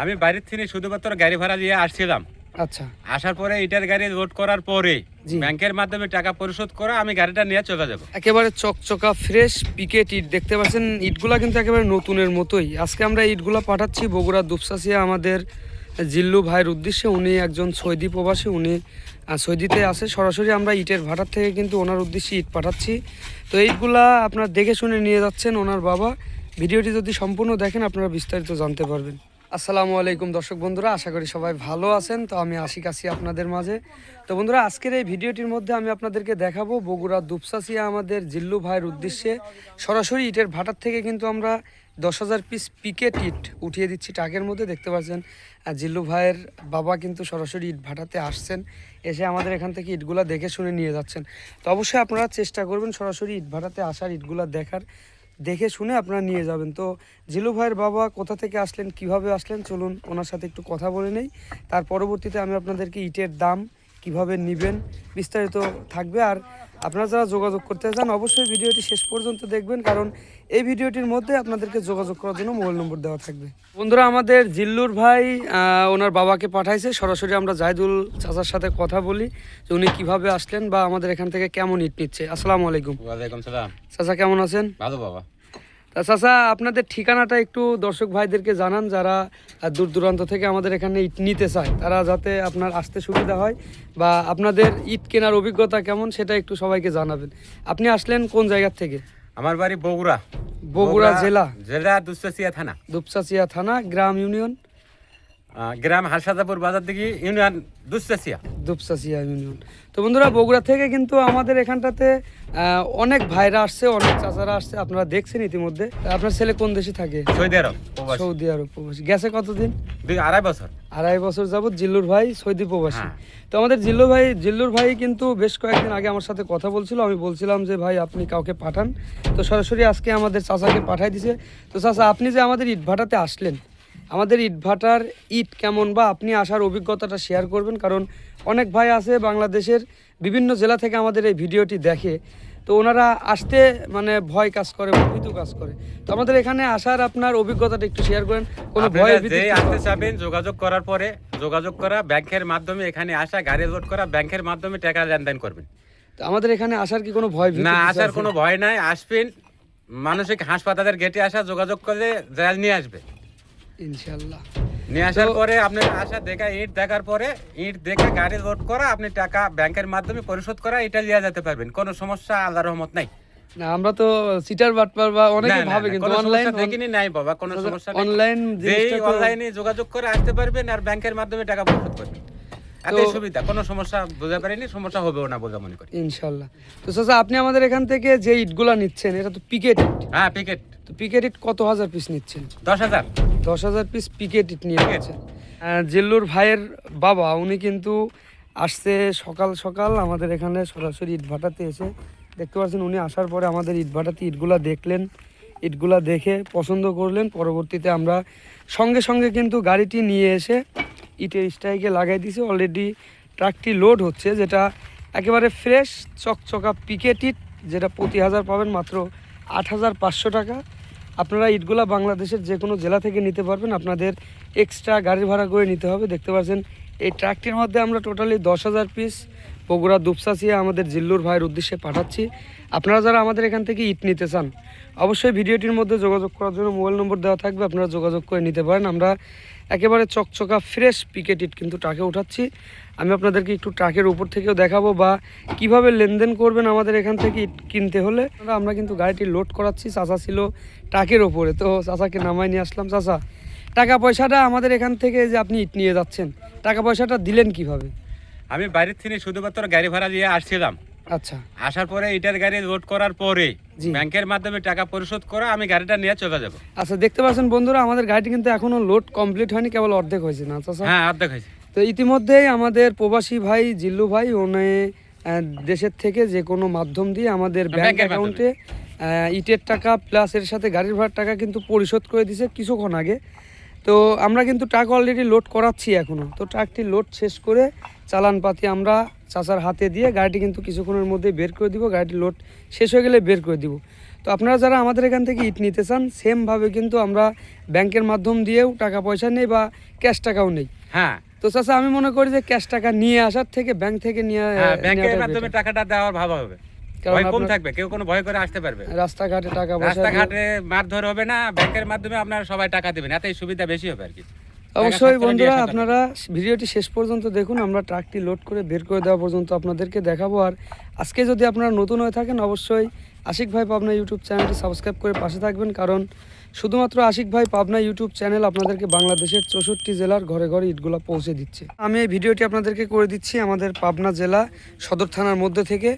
আমি বাড়ির থেকে শুধুমাত্র গাড়ি ভাড়া দিয়ে আসছিলাম। আচ্ছা। আসার পরে ইটার গাড়ি লোড করার পরে। ব্যাংকের মাধ্যমে টাকা পরিশোধ করে আমি গাড়িটা নিয়ে চলে যাব। একেবারে চকচকা ফ্রেশ পিকেট ইট দেখতে পাচ্ছেন ইটগুলা কিন্তু একেবারে নতুনের মতোই। আজকে আমরা ইটগুলা পাঠাচ্ছি বগুড়া দুপসাসিয়া আমাদের জিল্লু ভাইয়ের উদ্দেশ্যে। উনি একজন সৌদি প্রবাসী উনি সৌদিতে আছে। সরাসরি আমরা ইটের ভাটার থেকে কিন্তু ওনার উদ্দেশ্যে ইট পাঠাচ্ছি। তো ইটগুলা আপনার দেখে শুনে নিয়ে যাচ্ছেন ওনার বাবা। ভিডিওটি যদি সম্পূর্ণ দেখেন আপনারা বিস্তারিত জানতে পারবেন। আসসালামু আলাইকুম দর্শক বন্ধুরা, আশা করি সবাই ভালো আছেন। তো আমি আশিক আছি আপনাদের মাঝে। তো বন্ধুরা, আজকের এই ভিডিওটির মধ্যে আমি আপনাদেরকে দেখাবো বগুড়া দুপসাসিয়া আমাদের জিল্লু ভাইয়ের উদ্দেশ্যে। সরাসরি ইটের ভাটার থেকে কিন্তু আমরা দশ হাজার পিস পিকেট ইট উঠিয়ে দিচ্ছি টাকের মধ্যে। দেখতে পাচ্ছেন জিল্লু ভাইয়ের বাবা কিন্তু সরাসরি ইট ভাটাতে আসছেন। এসে আমাদের এখান থেকে ইটগুলা দেখে শুনে নিয়ে যাচ্ছেন। তো অবশ্যই আপনারা চেষ্টা করবেন সরাসরি ইট ভাটাতে আসার, ইটগুলা দেখার। দেখে শুনে আপনারা নিয়ে যাবেন। তো জিলু ভাইয়ের বাবা কোথা থেকে আসলেন, কীভাবে আসলেন, চলুন ওনার সাথে একটু কথা বলে নেই। তার পরবর্তীতে আমি আপনাদেরকে ইটের দাম কীভাবে নেবেন বিস্তারিত থাকবে। আর আপনারা যারা যোগাযোগ করতে চান অবশ্যই ভিডিওটি শেষ পর্যন্ত দেখবেন কারণ এই ভিডিওটির মধ্যে আপনাদেরকে যোগাযোগ করার জন্য মোবাইল নম্বর দেওয়া থাকবে। বন্ধুরা আমাদের জিল্লুর ভাই ওনার বাবাকে পাঠাইছে। সরাসরি আমরা জাহিদুল চাচার সাথে কথা বলি যে উনি কীভাবে আসলেন বা আমাদের এখান থেকে কেমন ইট নিচ্ছে। আসসালামু আলাইকুম। ওয়ালাইকুম সালাম। চাচা কেমন আছেন? ভালো বাবা। তা চাচা আপনাদের ঠিকানাটা একটু দর্শক ভাইদেরকে জানান যারা দূর দূরান্ত থেকে আমাদের এখানে ইট নিতে চায়। তারা যাতে আপনার আসতে সুবিধা হয় বা আপনাদের ইট কেনার অভিজ্ঞতা কেমন সেটা একটু সবাইকে জানাবেন। আপনি আসলেন কোন জায়গার থেকে? আমার বাড়ি বগুড়া। বগুড়া জেলা? জেলা দুঃসাসিয়া থানা। দুপসাচিয়া থানা গ্রাম ইউনিয়ন? গ্রাম হারসাদাপুর বাজার দিকে ইউনিয়ন দুপসাচিয়া ইউনিয়ন। তো বন্ধুরা বগুড়া থেকে কিন্তু আমাদের এখানটাতে অনেক ভাইরা আসছে অনেক চাচারা আসছে আপনারা দেখছেন ইতিমধ্যে। আপনার ছেলে কোন দেশে থাকে? সৌদি আরব সৌদি আরব প্রবাসী। গেছে কতদিন? দুই আড়াই বছর। আড়াই বছর যাবৎ জিল্লুর ভাই সৌদি প্রবাসী। হ্যাঁ। তো আমাদের জিল্লু ভাই জিল্লুর ভাই কিন্তু বেশ কয়েকদিন আগে আমার সাথে কথা বলছিল। আমি বলছিলাম যে ভাই আপনি কাউকে পাঠান। তো সরাসরি আজকে আমাদের চাচাকে পাঠাই দিছে। তো চাচা আপনি যে আমাদের ইট ভাটাতে আসলেন আমাদের ইট ভাটার ইট কেমন বা আপনি আসার অভিজ্ঞতাটা শেয়ার করবেন কারণ অনেক ভাই আছে বাংলাদেশের বিভিন্ন জেলা থেকে আমাদের এই ভিডিওটি দেখে। তো ওনারা আসতে মানে ভয় কাজ করে ভীতু কাজ করে। তো আমাদের এখানে আসার আপনার অভিজ্ঞতাটা একটু শেয়ার করেন কোনো ভয় যেই আসতে চাবেন যোগাযোগ করার পরে যোগাযোগ করা ব্যাংকের মাধ্যমে এখানে আসা গাড়ি লোড করা ব্যাংকের মাধ্যমে টাকা লেনদেন করবেন। তো আমাদের এখানে আসার কি কোনো ভয় না আসার কোনো ভয় নাই আসবেন মানসিক হাসপাতালের গেটে আসা যোগাযোগ করে জাল নিয়ে আসবে। ইনশাল্লাহ নিয়ে আসার পরে আসা দেখা ইট দেখার পরে ইট দেখে গাড়ি লোড করা আপনি টাকা ব্যাংকের মাধ্যমে পরিশোধ করা এটা নিয়ে যেতে পারবেন। কোনো সমস্যা আল্লাহ রহমত নাই। না আমরা তো সিটার বাটপার বা অনেকে ভাবে কিন্তু অনলাইন দেখিনি নাই বাবা কোনো সমস্যা নেই অনলাইন অনলাইনে যোগাযোগ করে আসতে পারবেন আর ব্যাংকের মাধ্যমে টাকা পরিশোধ করবেন। সুবিধা কোনো সমস্যা পারিনি সমস্যা হবেও না বোঝা মনে করি। ইনশাল্লাহ। তো চাচা আপনি আমাদের এখান থেকে যে ইটগুলা নিচ্ছেন এটা তো পিকেট হ্যাঁ পিকেট তো পিকেট ইট কত হাজার পিস নিচ্ছেন? দশ হাজার। দশ হাজার পিস পিকেট ইট নিয়ে। নিচ্ছেন জিল্লুর ভাইয়ের বাবা উনি কিন্তু আসছে সকাল সকাল আমাদের এখানে সরাসরি ইট ভাটাতে এসে। দেখতে পাচ্ছেন উনি আসার পরে আমাদের ইট ভাটাতে ইটগুলা দেখলেন। ইটগুলা দেখে পছন্দ করলেন। পরবর্তীতে আমরা সঙ্গে সঙ্গে কিন্তু গাড়িটি নিয়ে এসে ইটের স্ট্রাইকে লাগাই দিয়েছে অলরেডি ট্রাকটি লোড হচ্ছে, যেটা একেবারে ফ্রেশ চকচকা পিকেট ইট, যেটা প্রতি হাজার পাবেন মাত্র আট হাজার পাঁচশো টাকা। আপনারা ইটগুলা বাংলাদেশের যে কোনো জেলা থেকে নিতে পারবেন। আপনাদের এক্সট্রা গাড়ি ভাড়া করে নিতে হবে। দেখতে পাচ্ছেন, এই ট্রাকটির মধ্যে আমরা টোটালি দশ হাজার পিস বগুড়া দুপসাচিয়া আমাদের জিল্লুর ভাইয়ের উদ্দেশ্যে পাঠাচ্ছি। আপনারা যারা আমাদের এখান থেকে ইট নিতে চান, অবশ্যই ভিডিওটির মধ্যে যোগাযোগ করার জন্য মোবাইল নম্বর দেওয়া থাকবে, আপনারা যোগাযোগ করে নিতে পারেন। আমরা একেবারে চকচকা, ফ্রেশ পিকেট ইট কিন্তু ট্রাকে উঠাচ্ছি। আমি আপনাদেরকে একটু ট্রাকের উপর থেকেও দেখাবো বা কীভাবে লেনদেন করবেন আমাদের এখান থেকে ইট কিনতে হলে। আমরা কিন্তু গাড়িটি লোড করাচ্ছি, চাচা ছিল ট্রাকের ওপরে তো চাচাকে নামাই নিয়ে আসলাম। চাচা, টাকা পয়সাটা আমাদের এখান থেকে যে আপনি ইট নিয়ে যাচ্ছেন, টাকা পয়সাটা দিলেন কীভাবে? আমি বাড়ির থেকে শুধুমাত্র গাড়ি ভাড়া দিয়ে আসছিলাম। আচ্ছা। আসার পরে এটার গাড়ি লোড করার পরে। ব্যাংকের মাধ্যমে টাকা পরিশোধ করে আমি গাড়িটা নিয়ে চলে যাব। আচ্ছা দেখতে পাচ্ছেন বন্ধুরা আমাদের গাড়িটি কিন্তু এখনও লোড কমপ্লিট হয়নি কেবল অর্ধেক হয়েছে না আচ্ছা হ্যাঁ অর্ধেক হয়েছে। তো ইতিমধ্যেই আমাদের প্রবাসী ভাই জিল্লু ভাই উনি দেশের থেকে যে কোনো মাধ্যম দিয়ে আমাদের ব্যাংক অ্যাকাউন্টে ইটের টাকা প্লাস এর সাথে গাড়ির ভাড়ার টাকা কিন্তু পরিশোধ করে দিছে কিছুক্ষণ আগে। তো আমরা কিন্তু ট্রাক অলরেডি লোড করাচ্ছি এখনও। তো ট্রাকটি লোড শেষ করে চালান পাতি আমরা চাচার হাতে দিয়ে গাড়িটি কিন্তু কিছুক্ষণের মধ্যে বের করে দিব গাড়িটি লোড শেষ হয়ে গেলে বের করে দিব। তো আপনারা যারা আমাদের এখান থেকে ইট নিতে চান সেমভাবে কিন্তু আমরা ব্যাংকের মাধ্যম দিয়েও টাকা পয়সা নেই বা ক্যাশ টাকাও নেই। হ্যাঁ। তো চাচা আমি মনে করি যে ক্যাশ টাকা নিয়ে আসার থেকে ব্যাংক থেকে নিয়ে হ্যাঁ ব্যাংকের মাধ্যমে টাকাটা দেওয়ার ভালো হবে। ভয় কম থাকবে কেউ কোনো ভয় করে আসতে পারবে। রাস্তাঘাটে টাকা রাস্তাঘাটে মারধর হবে না ব্যাংকের মাধ্যমে আপনারা সবাই টাকা দেবেন এতেই সুবিধা বেশি হবে আর কি। অবশ্যই বন্ধুরা আপনারা ভিডিওটি শেষ পর্যন্ত দেখুন আমরা ট্রাকটি লোড করে বের করে দেওয়া পর্যন্ত আপনাদেরকে দেখাবো। আর আজকে যদি আপনারা নতুন হয়ে থাকেন অবশ্যই আশিক ভাই পাবনা ইউটিউব চ্যানেলটি সাবস্ক্রাইব করে পাশে থাকবেন কারণ শুধুমাত্র আশিক ভাই পাবনা ইউটিউব চ্যানেল আপনাদেরকে বাংলাদেশের চৌষট্টি জেলার ঘরে ঘরে ইটগুলো পৌঁছে দিচ্ছে। আমি এই ভিডিওটি আপনাদেরকে করে দিচ্ছি আমাদের পাবনা জেলা সদর থানার মধ্যে থেকে।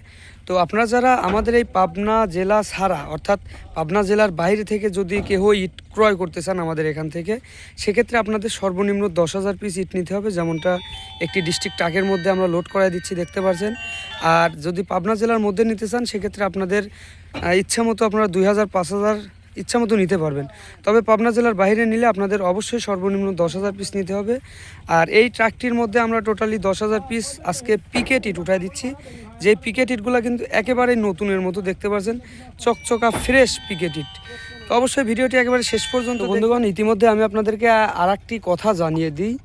তো আপনারা যারা আমাদের এই পাবনা জেলা ছাড়া, অর্থাৎ পাবনা জেলার বাইরে থেকে যদি কেউ ইট ক্রয় করতে চান আমাদের এখান থেকে, সেক্ষেত্রে আপনাদের সর্বনিম্ন দশ হাজার পিস ইট নিতে হবে, যেমনটা একটি ডিস্ট্রিক্ট ট্রাকের মধ্যে আমরা লোড করাই দিচ্ছি, দেখতে পাচ্ছেন আর যদি পাবনা জেলার মধ্যে নিতে চান, সেক্ষেত্রে আপনাদের ইচ্ছা মতো আপনারা দুই হাজার, পাঁচ হাজার ইচ্ছা মতো নিতে পারবেন। তবে পাবনা জেলার বাইরে নিলে আপনাদের অবশ্যই সর্বনিম্ন দশ হাজার পিস নিতে হবে। আর এই ট্রাকটির মধ্যে আমরা টোটালি দশ হাজার পিস আজকে পিকেট ইট উঠাই দিচ্ছি। যে পিকেট ইটগুলো কিন্তু একেবারেই নতুনের মতো দেখতে পাচ্ছেন চকচকা ফ্রেশ পিকেট ইট তো অবশ্যই ভিডিওটি একেবারে শেষ পর্যন্ত বন্ধুগণ ইতিমধ্যে আমি আপনাদেরকে আর কথা জানিয়ে দিই।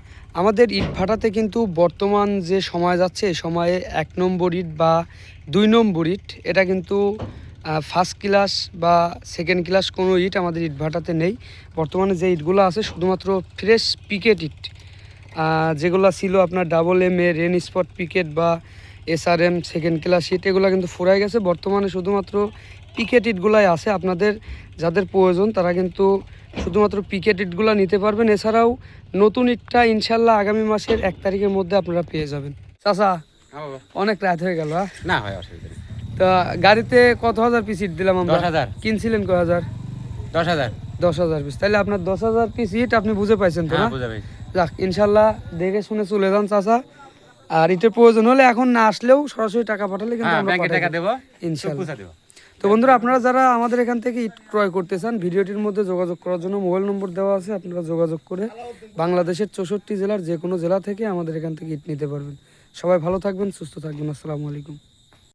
আমাদের ইট ভাটাতে কিন্তু বর্তমান যে সময় যাচ্ছে এই সময়ে এক নম্বর ইট বা দুই নম্বর ইট এটা কিন্তু ফার্স্ট ক্লাস বা সেকেন্ড ক্লাস কোনো ইট আমাদের ইট ভাটাতে নেই। বর্তমানে যে ইটগুলো আছে শুধুমাত্র ফ্রেশ পিকেট ইট যেগুলো ছিল আপনার ডাবল এম এ রেন স্পট পিকেট বা এসআরএম সেকেন্ড ক্লাস ইট এগুলো কিন্তু ফুরাই গেছে। বর্তমানে শুধুমাত্র পিকেট ইটগুলাই আছে। আপনাদের যাদের প্রয়োজন তারা কিন্তু শুধুমাত্র পিকেট ইটগুলো নিতে পারবেন। এছাড়াও নতুন ইটটা ইনশাল্লাহ আগামী মাসের এক তারিখের মধ্যে আপনারা পেয়ে যাবেন। চাচা হ্যাঁ অনেক রাত হয়ে গেল হ্যাঁ? না হয় অসুবিধা তা গাড়িতে কত হাজার পিস ইট দিলাম আমরা? দশ হাজার। কিনছিলেন কয় হাজার? দশ হাজার। দশ হাজার পিস তাহলে আপনার দশ হাজার পিস ইট আপনি বুঝে পাইছেন তো না? হ্যাঁ যাক ইনশাল্লাহ দেখে শুনে চলে যান চাচা। আর ইটের প্রয়োজন হলে এখন না আসলেও সরাসরি টাকা পাঠালে কিন্তু হ্যাঁ আমরা ব্যাংকে টাকা। দেবো। ইনশাল্লাহ। তো বন্ধুরা আপনারা যারা আমাদের এখান থেকে ইট ক্রয় করতে চান ভিডিওটির মধ্যে যোগাযোগ করার জন্য মোবাইল নম্বর দেওয়া আছে আপনারা যোগাযোগ করে বাংলাদেশের চৌষট্টি জেলার যে কোনো জেলা থেকে আমাদের এখান থেকে ইট নিতে পারবেন। সবাই ভালো থাকবেন সুস্থ থাকবেন। আসসালামু আলাইকুম।